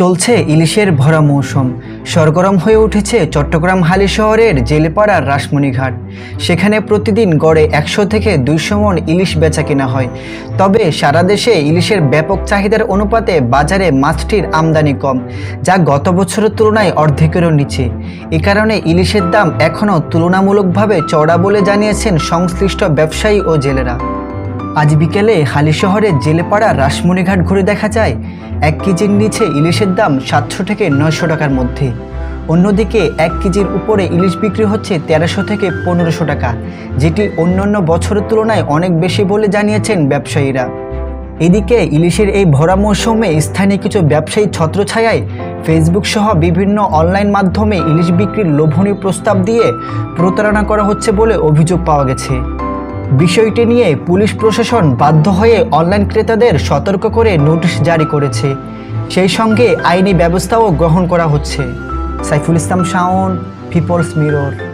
চলছে ইলিশের ভরা মৌসুম। সরগরম হয়ে উঠেছে চট্টগ্রাম হালি শহরের জেলেপাড়ার রাসমণিঘাট। সেখানে প্রতিদিন গড়ে একশো থেকে দুইশো মন ইলিশ বেচা কেনা হয়। তবে সারা দেশে ইলিশের ব্যাপক চাহিদার অনুপাতে বাজারে মাছটির আমদানি কম, যা গত বছরের তুলনায় অর্ধেকেরও নিচে। এ কারণে ইলিশের দাম এখনও তুলনামূলকভাবে চড়া বলে জানিয়েছেন সংশ্লিষ্ট ব্যবসায়ী ও জেলেরা। আজ বিকেলে হালি শহরের জেলেপাড়া রাসমণিঘাট ঘুরে দেখা যায় এক কেজির নিচে ইলিশের দাম সাতশো থেকে নয়শো টাকার মধ্যে। অন্যদিকে এক কেজির উপরে ইলিশ বিক্রি হচ্ছে তেরোশো থেকে পনেরোশো টাকা, যেটি অন্যান্য বছরের তুলনায় অনেক বেশি বলে জানিয়েছেন ব্যবসায়ীরা। এদিকে ইলিশের এই ভরা মৌসুমে স্থানীয় কিছু ব্যবসায়ী ছত্রছায়ায় ফেসবুক সহ বিভিন্ন অনলাইন মাধ্যমে ইলিশ বিক্রির লোভনীয় প্রস্তাব দিয়ে প্রতারণা করা হচ্ছে বলে অভিযোগ পাওয়া গেছে। বিষয়টি নিয়ে পুলিশ প্রশাসন বাধ্য হয়ে অনলাইন ক্রেতাদের সতর্ক করে নোটিশ জারি করেছে। সেই সঙ্গে আইনি ব্যবস্থাও গ্রহণ করা হচ্ছে। Saiful Islam Shawon, people's mirror